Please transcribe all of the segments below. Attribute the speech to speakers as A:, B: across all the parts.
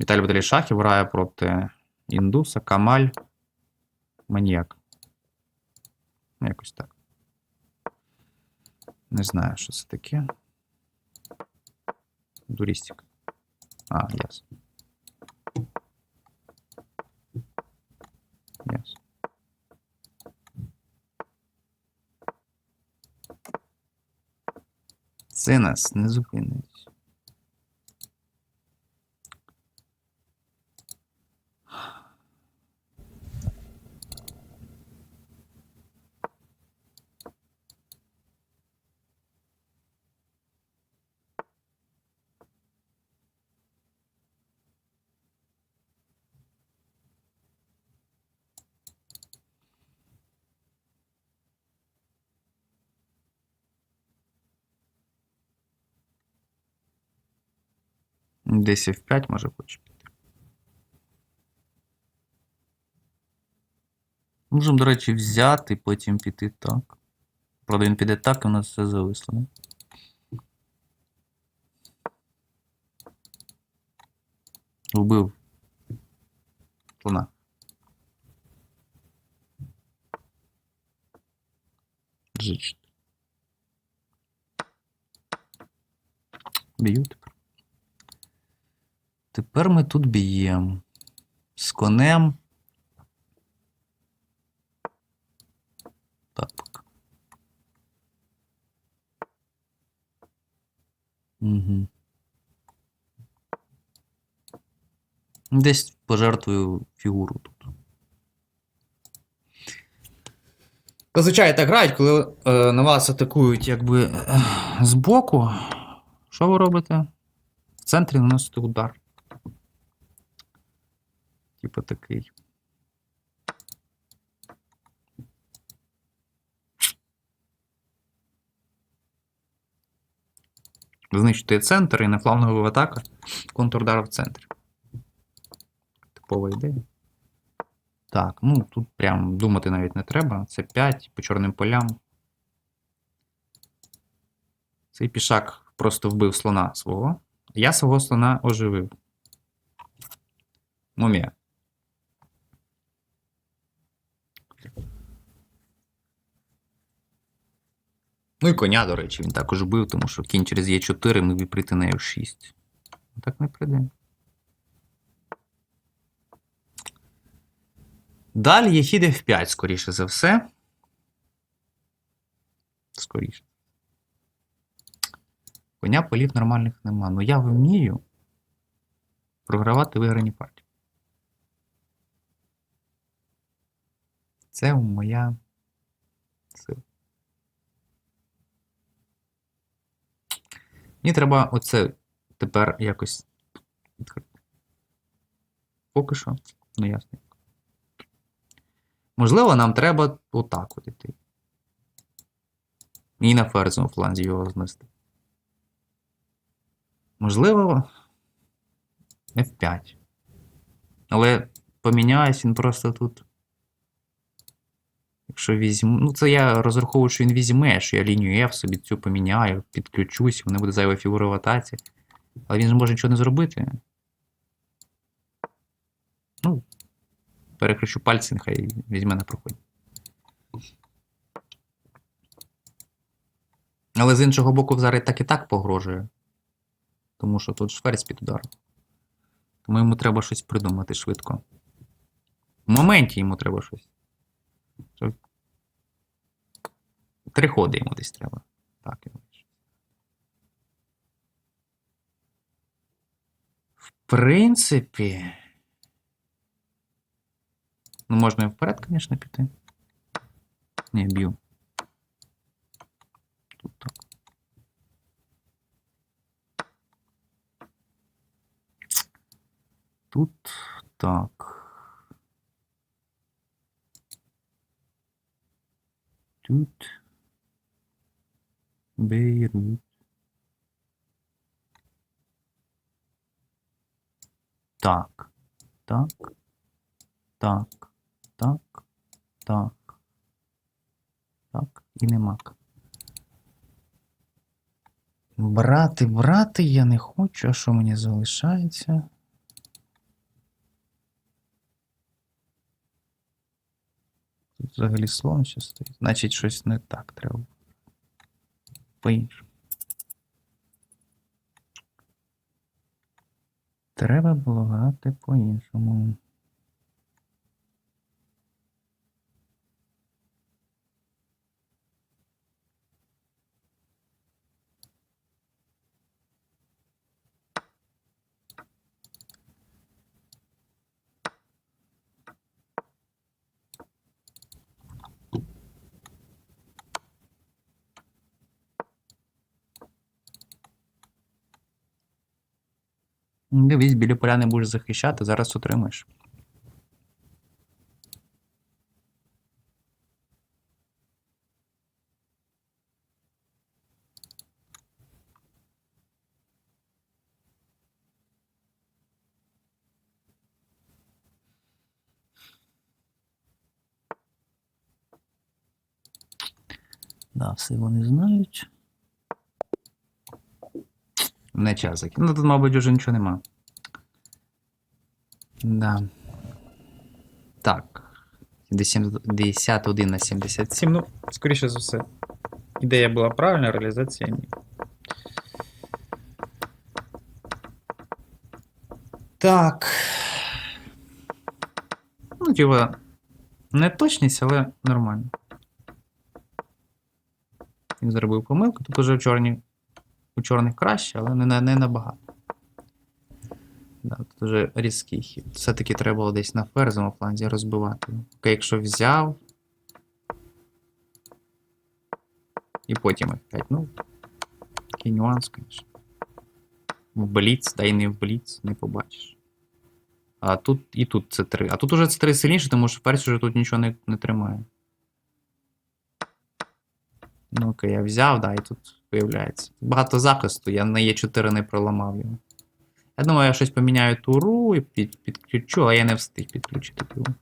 A: Віталій Баталій Шахів грає проти індуса, Камаль, Маніяк. Ну, Якось так. Не знаю, що це таке. Дурістик. А, ясно. Ясно. Це нас не зупинить. Десь F5 може хоче піти. Можемо, до речі, взяти, потім піти так. Правда, він піде так, і у нас все зависло. Не? Вбив. Слона. G4. Б'ю тепер. Ми тут б'ємо. З конем. Так. Угу. Десь пожертвую фігуру тут. Зазвичай так грають, коли е, на вас атакують якби е, збоку. Що ви робите? В центрі наносите удар. Типа такий. Знищити центр і нефлангова атака. Контрудар в центрі. Типова ідея. Так, ну тут прям думати навіть не треба. Це 5 по чорним полям. Цей пішак просто вбив слона свого. Я свого слона оживив. Мумія. Ну і коня, до речі, він також бив, тому що кінь через Е4 міг прийти на F6. Так не прийде. Далі є хід F5, скоріше за все. Скоріше. Коня полів нормальних нема. Ну я вмію програвати виграні партії. Це моя сила. Мені треба оце тепер якось відкрити. Поки що, ну ясно. Можливо, нам треба отак от іти. І на ферзовому фланзі його знести. Можливо, F5. Але поміняюсь він просто тут. Якщо візьму. Ну, це я розраховую, що він візьме, що я лінію F собі цю поміняю, підключусь, не буде зайва фігура в атаці. Але він ж може нічого не зробити. Ну, перекричу пальці, нехай візьме на проході. Але з іншого боку, зараз так і так погрожує. Тому що тут шверць під ударом. Тому йому треба щось придумати швидко. В моменті йому треба щось. Три ходи йому десь треба. Так, йому. В принципі. Ну, можна і вперед, звісно, піти. Ні, б'ю. Тут так. Тут так. Тут. Бейрут. Так. Так. Так. Так. Так. Так. І нема. Брати, брати я не хочу, а що мені залишається? Взагалі слон ще стоїть. Значить, щось не так треба. По-іншому. Треба було грати по-іншому. Дивись, біля поля не будеш захищати, зараз отримаєш. Да, все вони знають. Не час закинув. Ну тут, мабуть, вже нічого нема. Да. Так. 71 на 77. Ну, скоріше за все. Ідея була правильна, реалізація ні. Так. Ну, типа, не точність, але нормально. Він зробив помилку. Тут уже в чорні у чорних краще, але не, не набагато. Да, тут вже різкий хід. Все-таки треба було десь на ферзовому фланзі розбивати. Окей, якщо взяв. І потім F5. Ну, такий нюанс, звісно. В бліц, да і не в бліц, не побачиш. А тут і тут це 3. А тут уже це 3 сильніше, тому що ферзь вже тут нічого не, не тримає. Ну, окей, я взяв, да, і тут виявляється. Багато захисту, я на Е4 не проламав його. Я думаю, я щось поміняю туру і під, підключу, а я не встиг підключити туру.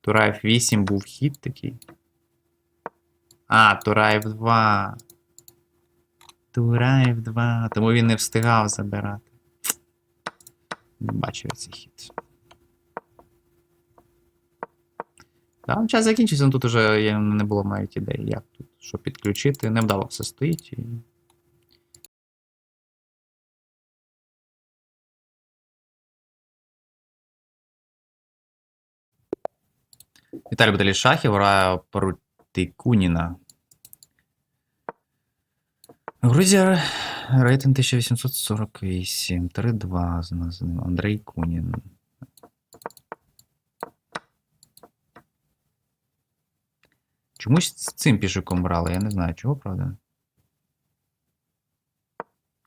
A: Тура F8 був хід такий. А, Тура F2. Тура F2. Тому він не встигав забирати. Не бачив цей хід. Та, час закінчився, ну тут уже не було навіть ідеї, як тут, що підключити. Невдало все стоїть. І... Віталій Баталій Шахів грає проти Куніна. Грузія рейтинг 1848. 3-2 з ним. Андрій Кунін. Чомусь з цим пішаком брали, я не знаю чого, правда.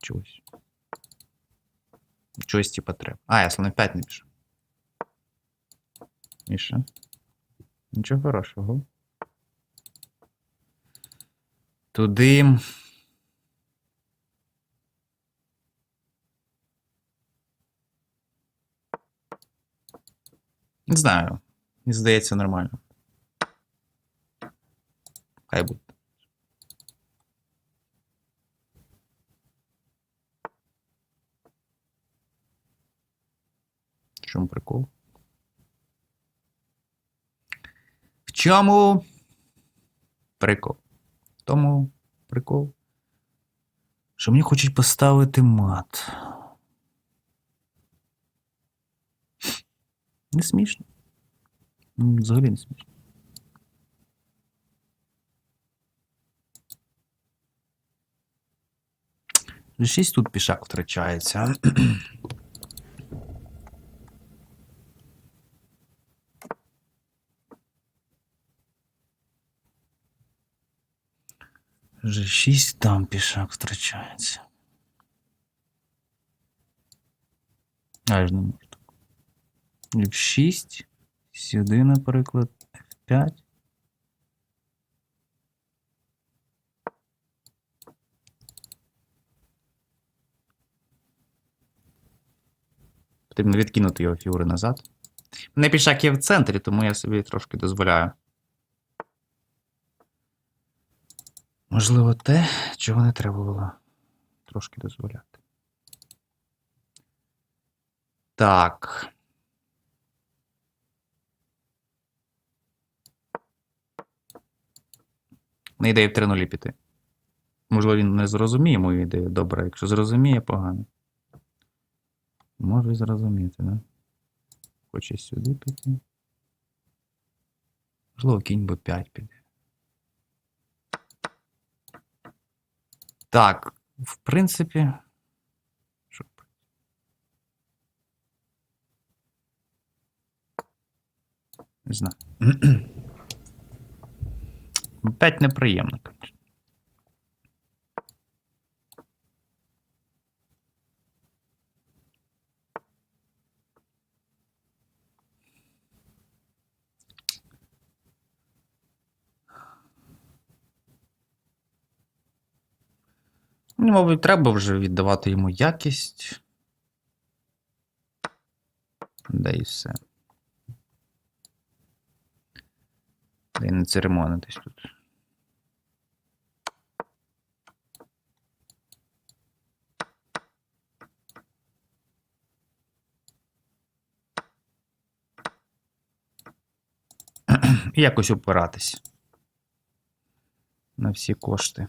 A: Чогось. Чогось типа треба. А, я слон 5 не пішов. І що? Нічого хорошого. Туди. Не знаю. Здається, нормально. Хай буде. В чому прикол? В чому прикол? В тому прикол, що мені хочуть поставити мат. Не смішно. Взагалі не смішно. Шість тут пішак втрачається. Вже 6 там пішак втрачається. А я ж не можу так. F6. Сюди, наприклад, F5. Потрібно відкинути його фігури назад. Мене пішак є в центрі, тому я собі трошки дозволяю. Можливо, те, чого не треба було трошки дозволяти. Так. Не ідея в 3-0 піти. Можливо, він не зрозуміє мою ідею добре, якщо зрозуміє, погано. Може зрозуміти, да? Хоче сюди піти. Можливо, кінь Б5 піде. Так, в принципі. Що? б- Не знаю. 5 неприємно, конечно. Ну, мабуть, треба вже віддавати йому якість. Да і все. Да і не церемонитись тут. Якось опиратись на всі кошти.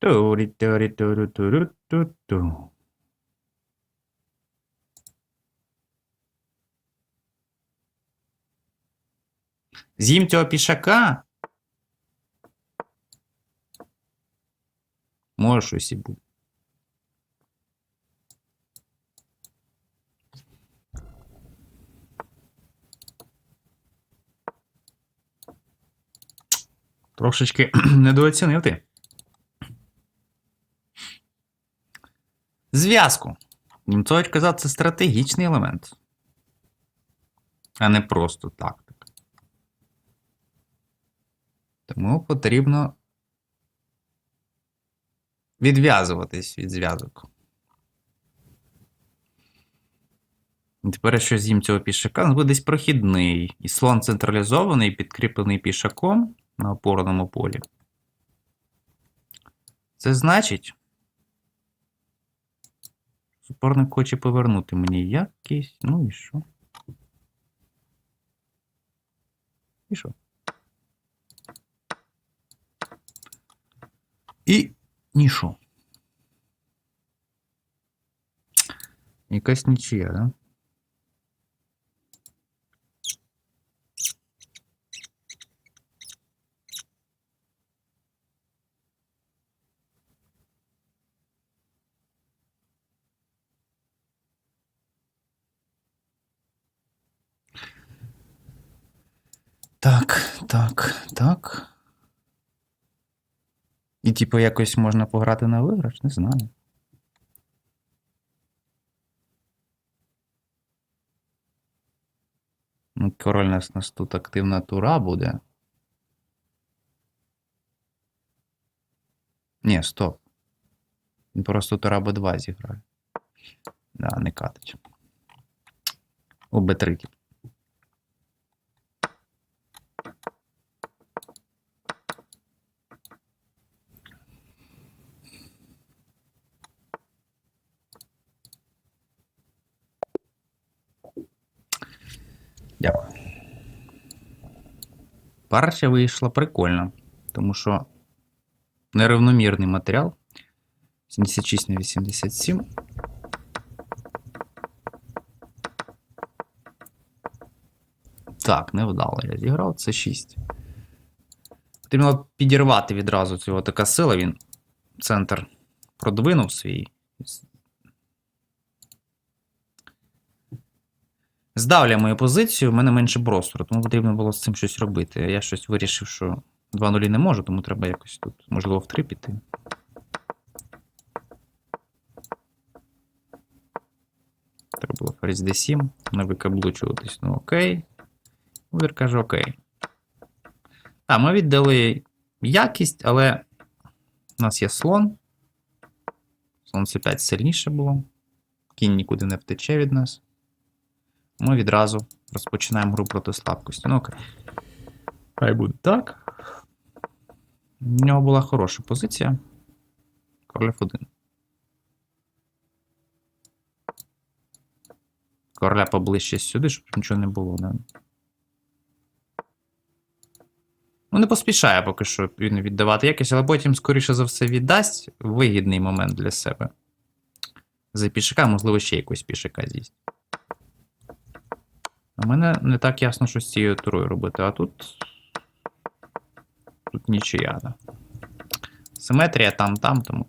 A: Турі, турі, туру, туру, ту, ту. З'їм цього пішака. Може щось і буде. Трошечки недооцінив ти. Зв'язку. Німцович казав, це стратегічний елемент. А не просто тактика. Тому потрібно відв'язуватись від зв'язок. Тепер, що з'їм цього пішака, нас буде десь прохідний. І слон централізований, підкріплений пішаком на опорному полі. Це значить, суперник хоче повернути мені якийсь. Ну і що? І що? І ніщо. Якась нічия, да? Так, так, так. І, типу, якось можна пограти на виграш, не знаю. Ну, король нас, нас тут активна тура буде. Ні, стоп. Він просто тура Б2 зіграє. Да, не катить. У Б3, типу. Дякую. Перша вийшла прикольно, тому що нерівномірний матеріал. 76 на 87. Так, невдало я зіграв. Це 6. Потрібно підірвати відразу цього така сила. Він центр продвинув свій. Здавлює мою позицію, в мене менше простору, тому потрібно було з цим щось робити. Я щось вирішив, що 2-0 не можу, тому треба якось тут, можливо, в 3 піти. Треба було ферзь d7, не викаблучуватись. Ну окей. Увір каже окей. Так, ми віддали якість, але у нас є слон. Слон c5 сильніше було. Кінь нікуди не втече від нас. Ми відразу розпочинаємо гру проти слабкості. Ну окей. Хай буде так. У нього була хороша позиція. король F1. Короля поближче сюди, щоб нічого не було. Да? Ну, не поспішає поки що він віддавати якось, але потім, скоріше за все, віддасть вигідний момент для себе. За пішака, можливо, ще якусь пішака з'їсть. У мене не так ясно, що з цією турою робити, а тут. Тут нічия. Да. Симетрія там, там, тому